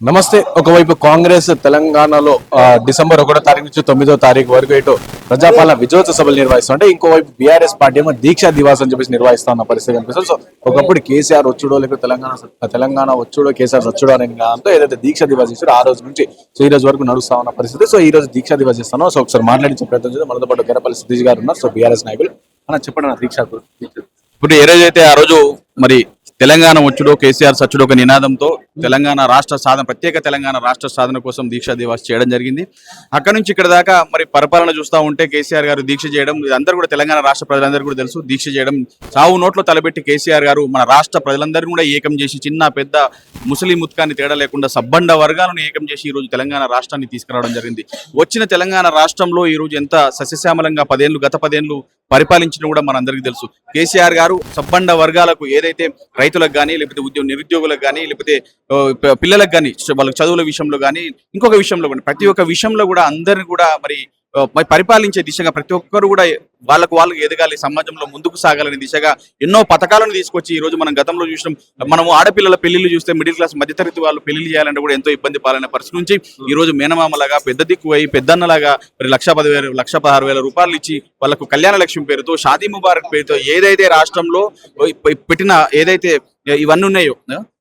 నమస్తే. ఒకవైపు కాంగ్రెస్ తెలంగాణలో డిసెంబర్ ఒకటో తారీఖు నుంచి తొమ్మిదో తారీఖు వరకు ఇటు ప్రజాపాలన విజయోత్సవ సభలు నిర్వహిస్తుంటే ఇంకోవైపు బీఆర్ఎస్ పార్టీ ఏమో దీక్షా దివాస్ అని చెప్పేసి నిర్వహిస్తా ఉన్న పరిస్థితి కనిపిస్తుంది. సో ఒకప్పుడు కేసీఆర్ వచ్చుడో లేకపోతే తెలంగాణ తెలంగాణ వచ్చుడో కేసీఆర్ వచ్చుడో అనే దాంతో ఏదైతే దీక్షా దివాస్ ఇచ్చారో ఆ రోజు నుంచి సో ఈ రోజు వరకు నడుస్తా ఉన్న పరిస్థితి. సో ఈ రోజు దీక్షా దివాస్ ఇస్తాను సో ఒకసారి మాట్లాడించే ప్రయత్నం చేద్దాం. మనతో పాటు గరపల్లి సతీష్ గారు ఉన్నారు. సో బీఆర్ఎస్ నాయకులు. అన్న చెప్పండి అన్న దీక్షా దీక్ష ఇప్పుడు ఏ రోజు అయితే ఆ రోజు మరి తెలంగాణ వచ్చుడో కేసీఆర్ సచ్చుడో ఒక నినాదంతో తెలంగాణ రాష్ట్ర సాధన ప్రత్యేక తెలంగాణ రాష్ట్ర సాధన కోసం దీక్షా దివాస్ చేయడం జరిగింది. అక్కడ నుంచి ఇక్కడ దాకా మరి పరిపాలన చూస్తూ ఉంటే కేసీఆర్ గారు దీక్ష చేయడం ఇది అందరూ కూడా తెలంగాణ రాష్ట్ర ప్రజలందరూ కూడా తెలుసు. దీక్ష చేయడం సావు నోట్లో తలబెట్టి కేసీఆర్ గారు మన రాష్ట్ర ప్రజలందరూ కూడా ఏకం చేసి చిన్న పెద్ద ముస్లిం ముత్కాన్ని తేడా లేకుండా సబ్బండ వర్గాలను ఏకం చేసి ఈ రోజు తెలంగాణ రాష్ట్రాన్ని తీసుకురావడం జరిగింది. వచ్చిన తెలంగాణ రాష్ట్రంలో ఈ రోజు ఎంత సస్యశ్యామలంగా పదేళ్ళు గత పదేళ్ళు పరిపాలించడం కూడా మనందరికీ తెలుసు. కేసీఆర్ గారు సబ్బండ వర్గాలకు ఏదైతే రైతులకు కానీ లేకపోతే ఉద్యోగ నిరుద్యోగులకు కానీ లేకపోతే పిల్లలకు కానీ వాళ్ళకి చదువుల విషయంలో కానీ ఇంకొక విషయంలో కానీ ప్రతి ఒక్క విషయంలో కూడా అందరిని కూడా మరి మరి పరిపాలించే దిశగా ప్రతి ఒక్కరు కూడా వాళ్ళకు వాళ్ళు ఎదగాలి సమాజంలో ముందుకు సాగాలనే దిశగా ఎన్నో పథకాలను తీసుకొచ్చి ఈ రోజు మనం గతంలో చూసినాం. మనము ఆడపిల్లల పెళ్ళిళ్ళు చూస్తే మిడిల్ క్లాస్ మధ్యతరగతి వాళ్ళు పెళ్ళిళ్ళు చేయాలంటే కూడా ఎంతో ఇబ్బంది పాలైన పరిస్థితి నుంచి ఈ రోజు మేనమామలాగా పెద్ద దిక్కు అయి పెద్దన్నలాగా మరి లక్ష పదివేలు లక్ష పదహారు వేల రూపాయలు ఇచ్చి వాళ్ళకు కళ్యాణ లక్ష్మి పేరుతో షాదీ ముబారక్ పేరుతో ఏదైతే రాష్ట్రంలో పెట్టిన ఏదైతే ఇవన్నీ ఉన్నాయో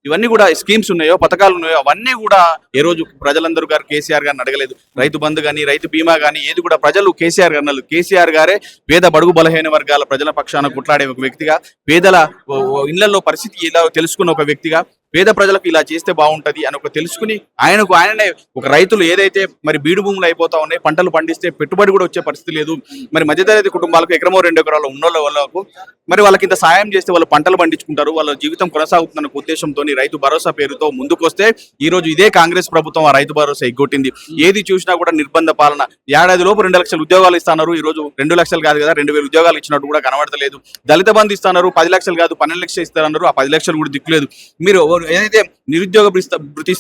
ఇవన్నీ కూడా స్కీమ్స్ ఉన్నాయో పథకాలు ఉన్నాయో అవన్నీ కూడా ఏ రోజు ప్రజలందరూ గారు కేసీఆర్ గారిని అడగలేదు. రైతు బంధు కానీ రైతు బీమా కానీ ఏది కూడా ప్రజలు కేసీఆర్ గారు అన్నారు కేసీఆర్ గారే పేద బడుగు బలహీన వర్గాల ప్రజల పక్షాన కొట్లాడే ఒక వ్యక్తిగా పేదల ఇళ్ళలో పరిస్థితి ఇలా తెలుసుకున్న ఒక వ్యక్తిగా పేద ప్రజలకు ఇలా చేస్తే బాగుంటది అని ఒక తెలుసుకుని ఆయనకు ఆయననే ఒక రైతులు ఏదైతే మరి బీడు భూములు అయిపోతా ఉన్నాయి పంటలు పండిస్తే పెట్టుబడి కూడా వచ్చే పరిస్థితి లేదు. మరి మధ్యతరగతి కుటుంబాలకు ఎకరమో రెండు ఎకరాలు ఉన్న వాళ్ళకు మరి వాళ్ళకి ఇంత సాయం చేస్తే వాళ్ళు పంటలు పండించుకుంటారు వాళ్ళ జీవితం కొనసాగుతున్న ఉద్దేశంతో రైతు భరోసా పేరుతో ముందుకొస్తే ఈ రోజు ఇదే కాంగ్రెస్ ప్రభుత్వం ఆ రైతు భరోసా ఎగ్గొట్టింది. ఏది చూసినా కూడా నిర్బంధ పాలన. ఏడాది లోపు రెండు లక్షల ఉద్యోగాలు ఇస్తున్నారు ఈ రోజు రెండు లక్షలు కాదు కదా రెండు వేల ఉద్యోగాలు ఇచ్చినట్టు కూడా కనబడతలేదు. దళిత బంధు ఇస్తున్నారు పది లక్షలు కాదు పన్నెండు లక్షలు ఇస్తారన్నారు ఆ పది లక్షలు కూడా దిక్కులేదు. మీరు ఏదైతే నిరుద్యోగ భృతి- భృతి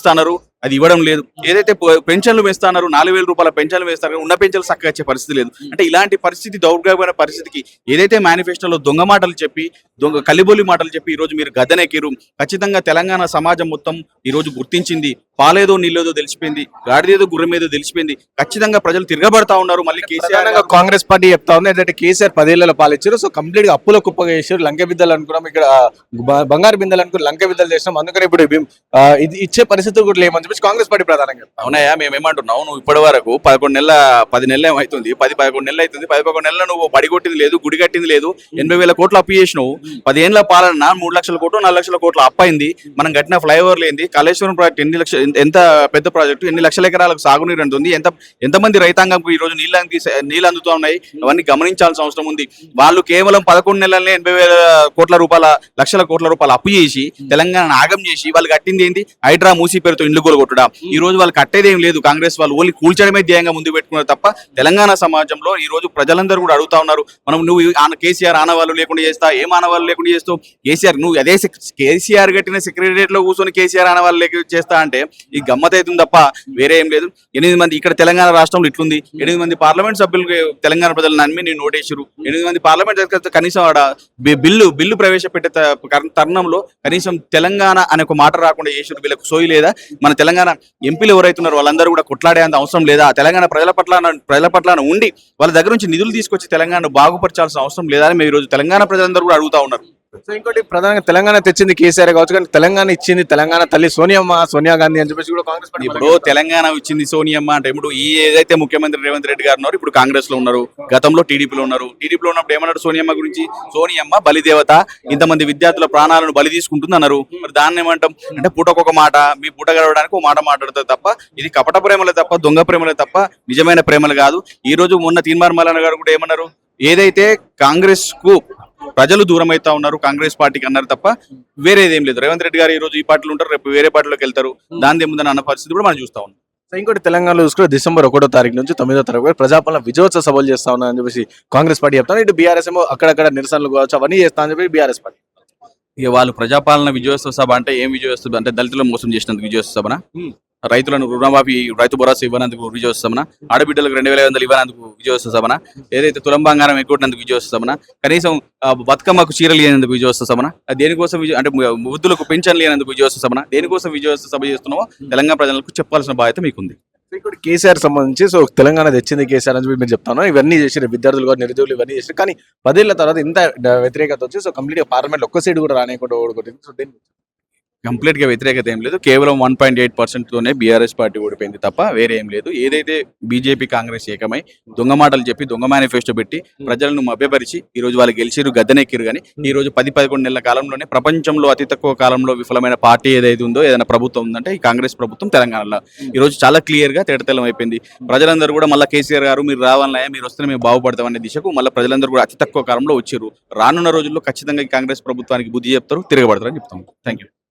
అది ఇవ్వడం లేదు. ఏదైతే పెన్షన్లు వేస్తున్నారు నాలుగు వేల రూపాయల పెన్షన్లు వేస్తారు ఉన్న పెన్షన్లు చక్కగా వచ్చే పరిస్థితి లేదు. అంటే ఇలాంటి పరిస్థితి దౌర్భాగ్యమైన పరిస్థితికి ఏదైతే మేనిఫెస్టోలో దొంగ మాటలు చెప్పి దొంగ కలిబోలి మాటలు చెప్పి ఈ రోజు మీరు గద్దెనెక్కిరు ఖచ్చితంగా తెలంగాణ సమాజం మొత్తం ఈ రోజు గుర్తించింది. పాలేదో నీళ్ళేదో తెలిసిపోయింది. గాడిదేదో గుర్రం ఏదో తెలిసిపోయింది. ఖచ్చితంగా ప్రజలు తిరగబడతా ఉన్నారు. మళ్ళీ కేసీఆర్ కాంగ్రెస్ పార్టీ చెప్తా ఉంది. ఏంటంటే కేసీఆర్ పదేళ్ళలో పాలించారు సో కంప్లీట్గా అప్పుల కుప్పగా చేశారు. లంక బిద్దలు అనుకున్నాం. ఇక్కడ బంగారు బిందెలు అనుకుని లంక బిద్దలు చేసినాం. అందుకని ఇప్పుడు ఇది ఇచ్చే పరిస్థితి కూడా లేమని చెప్పేసి కాంగ్రెస్ పార్టీ ప్రధానంగా. ఉంది. అవునయ్యా మేము ఏమంటున్నావు నువ్వు ఇప్పటి వరకు పదకొండు నెలల పది నెలలు ఏమవుతుంది పది పదకొండు నెలలు అవుతుంది. పది పదకొండు నెలలు నువ్వు బడి కొట్టింది లేదు గుడి కట్టింది లేదు. ఎనభై వేల కోట్లు అప్పు చేసినావు. పదిహేనుల పాలన మూడు లక్షల కోట్లు నాలుగు లక్షల కోట్లు అప్పు అయింది. మనం కట్టిన ఫ్లైఓవర్ లేని కాళేశ్వరం ప్రాజెక్ట్ ఎన్ని లక్షలు ఎంత- పెద్ద ప్రాజెక్టు ఎన్ని లక్షల ఎకరాలకు సాగునీరు ఉంటుంది ఎంత ఎంతమంది రైతాంగంకు ఈ రోజు నీళ్ళు అంది నీళ్ళు అందుతూ ఉన్నాయి అవన్నీ గమనించాల్సిన అవసరం ఉంది. వాళ్ళు కేవలం పదకొండు నెలలనే ఎనభై వేల కోట్ల రూపాయల లక్షల కోట్ల రూపాయలు అప్పు చేసి తెలంగాణ ఆగం చేసి వాళ్ళు కట్టింది ఏంటి హైడ్రా మూసి పేరుతో ఇండ్లు కొట్టుడా? ఈ రోజు వాళ్ళు కట్టేది ఏం లేదు. కాంగ్రెస్ వాళ్ళు ఓన్లీ కూల్చడమే ధ్యేయంగా ముందు పెట్టుకున్నారు తప్ప తెలంగాణ సమాజంలో ఈ రోజు ప్రజలందరూ కూడా అడుగుతా ఉన్నారు. మనం నువ్వు కేసీఆర్ ఆనవాళ్ళు లేకుండా చేస్తా ఏం ఆనవాళ్ళు లేకుండా చేస్తావు? కేసీఆర్ నువ్వు అదే కేసీఆర్ కట్టిన సెక్రటరియట్లో కూర్చొని కేసీఆర్ ఆనవాళ్ళు లేక చేస్తా అంటే ఈ గమ్మత్ అవుతుంది తప్ప వేరే ఏం లేదు. ఎనిమిది మంది ఇక్కడ తెలంగాణ రాష్ట్రంలో ఇట్లుంది. ఎనిమిది మంది పార్లమెంట్ సభ్యులు తెలంగాణ ప్రజలు నమ్మి నేను నోటేసారు ఎనిమిది మంది పార్లమెంట్ కనీసం ఆడ బిల్లు బిల్లు ప్రవేశపెట్టే తరుణంలో కనీసం తెలంగాణ అనే ఒక మాట రాకుండా చేసారు వీళ్ళకి సోయి లేదా? మన తెలంగాణ తెలంగాణ ఎంపీలు ఎవరైతున్నారో వాళ్ళందరూ కూడా కొట్లాడే అంత అవసరం లేదా? తెలంగాణ ప్రజల పట్ల ప్రజల పట్ల ఉండి వాళ్ళ దగ్గర నుంచి నిధులు తీసుకొచ్చి తెలంగాణ బాగుపరచాల్సిన అవసరం లేదా అని మీరు ఈరోజు రోజు తెలంగాణ ప్రజలందరూ కూడా అడుగుతా ఉన్నారు. సో ఇంకోటి ప్రధానంగా తెలంగాణ తెచ్చింది కేసీఆర్ కావచ్చు కానీ తెలంగాణ ఇచ్చింది తెలంగాణ తల్లి సోనియమ్మ సోనియా గాంధీ అని చెప్పేసి కూడా కాంగ్రెస్ పార్టీ ఇప్పుడు తెలంగాణ ఇచ్చింది సోనియమ్మ అంటే ఇప్పుడు ఈ ఏదైతే ముఖ్యమంత్రి రేవంత్ రెడ్డి గారు ఉన్నారు ఇప్పుడు కాంగ్రెస్లో ఉన్నారు గతంలో టీడీపీలో ఉన్నారు. టీడీపీలో ఉన్నప్పుడు ఏమన్నారు సోనియమ్మ గురించి? సోనియమ్మ బలిదేవత ఇంతమంది విద్యార్థుల ప్రాణాలను బలి తీసుకుంటుంది అన్నారు. మరి దాన్ని ఏమంటాం? అంటే పూటకొక మాట మీ పూట గడవడానికి ఒక మాట మాట్లాడుతుంది తప్ప ఇది కపట ప్రేమలే తప్ప దొంగ ప్రేమలే తప్ప నిజమైన ప్రేమలు కాదు. ఈ రోజు మొన్న తీన్మార్ మల్లన్న గారు కూడా ఏమన్నారు? ఏదైతే కాంగ్రెస్కు ప్రజలు దూరం అవుతా ఉన్నారు కాంగ్రెస్ పార్టీకి అన్నారు తప్ప వేరేదేం లేదు. రేవంత్ రెడ్డి గారు ఈ రోజు ఈ పార్టీలో ఉంటారు రేపు వేరే పార్టీలోకి వెళ్తారు. దాని ఏముందని అన్న పరిస్థితి కూడా మనం చూస్తా ఉన్నాం. సో ఇంకోటి తెలంగాణలో చూసుకుంటే డిసెంబర్ ఒకటో తారీఖు నుంచి తొమ్మిదో తారీఖు వరకు ప్రజాపాలన విజయోత్సవ సభలు చేస్తా ఉన్నారని చెప్పేసి కాంగ్రెస్ పార్టీ చెప్తాను ఇటు బీఆర్ఎస్ ఏమో అక్కడక్కడ నిరసనలు కావచ్చు అవన్నీ చేస్తా అని చెప్పి బీఆర్ఎస్ పార్టీ. ఇక వాళ్ళు ప్రజాపాలన విజయోత్సవ సభ అంటే ఏం విజయోత్సవ అంటే దళితులను మోసం చేసినందుకు విజయోత్సవ సభన? Hmm. రైతులను రుణమాఫీ రైతు భరోసా ఇవ్వనందుకు విజయోత్సవన ఆడబిడ్డలకు రెండు వేల ఐదు వందలు ఇవ్వనందుకు విజయోత్సవన ఏదైతే తులం బంగారం ఎక్కువనందుకు విజయోత్సవన కనీసం ఆ, బతుకమ్మకు చీరలు లేనందుకు విజయోత్సవన దేనికోసం విజయ అంటే వృద్ధులకు పెన్షన్ లేనందుకు విజయోత్సవన దేనికోసం విజయోత్సవ సభ చేస్తున్నామో తెలంగాణ ప్రజలకు చెప్పాల్సిన బాధ్యత మీకుంది. ఇక్కడ కేసీఆర్ సంబంధించి సో తెలంగాణ తెచ్చింది కేసీఆర్ అని మీరు చెప్తాను. ఇవన్నీ చేసిన విద్యార్థులు కూడా నిరుద్యోగులు ఇవన్నీ చేసిన కానీ పదేళ్ళ తర్వాత ఇంత వ్యతిరేకత వచ్చి సో కంప్లీట్గా పార్లమెంట్ ఒక్క సీట్ కూడా రానియకుండా ఓడిపోతుంది సో దీన్ని కంప్లీట్గా వ్యతిరేకత ఏం లేదు. కేవలం వన్ పాయింట్ ఎయిట్ పర్సెంట్ తోనే బీఆర్ఎస్ పార్టీ ఓడిపోయింది తప్ప వేరే ఏం లేదు. ఏదైతే బీజేపీ కాంగ్రెస్ ఏకమై దొంగ మాటలు చెప్పి దొంగ మేనిఫెస్టో పెట్టి ప్రజలను మభ్యపరిచి ఈ రోజు వాళ్ళు గెలిచిరు గద్దెనెక్కిరు కానీ ఈ రోజు పది పదకొండు నెలల కాలంలోనే ప్రపంచంలో అతి తక్కువ కాలంలో విఫలమైన పార్టీ ఏదైతే ఉందో ఏదైనా ప్రభుత్వం ఉందంటే ఈ కాంగ్రెస్ ప్రభుత్వం తెలంగాణలో. ఈ రోజు చాలా క్లియర్గా తేటతెల్లం అయిపోయింది. ప్రజలందరూ కూడా మళ్ళీ కేసీఆర్ గారు మీరు రావాలన్నాయా మీరు వస్తే మేము బాగుపడతాం అనే దిశకు మళ్ళీ ప్రజలందరూ కూడా అతి తక్కువ కాలంలో వచ్చారు. రానున్న రోజుల్లో ఖచ్చితంగా ఈ కాంగ్రెస్ ప్రభుత్వానికి బుద్ధి చెప్తారు తిరగబడతారు అని చెప్తాం. Thank you